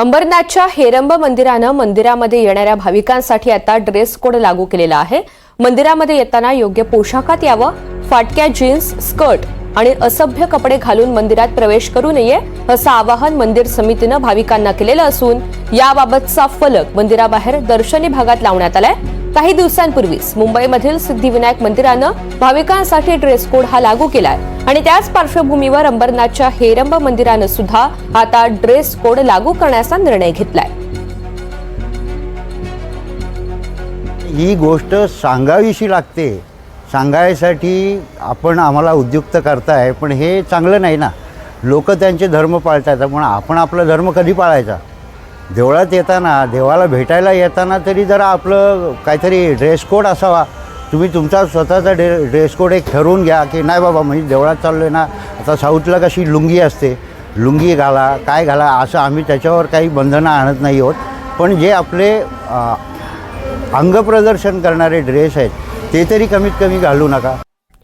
अंबरनाथच्या हेरंब मंदिरानं मंदिरामध्ये येणाऱ्या भाविकांसाठी आता ड्रेस कोड लागू केलेला आहे. मंदिरामध्ये येताना योग्य पोशाखात यावं फाटक्या जीन्स स्कर्ट आणि असभ्य कपडे घालून मंदिरात प्रवेश करू नये असं आवाहन मंदिर समितीनं भाविकांना केलेलं असून याबाबतचा फलक मंदिराबाहेर दर्शनी भागात लावण्यात आलाय. काही दिवसांपूर्वीच मुंबईमधील सिद्धिविनायक मंदिरानं भाविकांसाठी ड्रेस कोड हा लागू केलाय आणि त्याच पार्श्वभूमीवर अंबरनाथच्या हेरंब मंदिरानं सुद्धा आता ड्रेस कोड लागू करण्याचा निर्णय घेतलाय. ही गोष्ट सांगावीशी लागते. सांगायसाठी आपण आम्हाला उद्युक्त करताय पण हे चांगलं नाही ना. लोक त्यांचे धर्म पाळतात पण आपण आपला धर्म कधी पाळायचा? देवळात येताना देवाला भेटायला येताना तरी जरा आपलं काहीतरी ड्रेस कोड असावा. तुम्ही तुमचा स्वतःचा ड्रे ड्रेस कोड एक ठरवून घ्या की नाही बाबा म्हणजे देवळात चाललो आहे ना आता साऊथला कशी लुंगी असते लुंगी घाला काय घाला असं आम्ही त्याच्यावर काही बंधनं आणत नाही आहोत. पण जे आपले अंगप्रदर्शन करणारे ड्रेस आहेत ते तरी कमीत कमी घालू नका.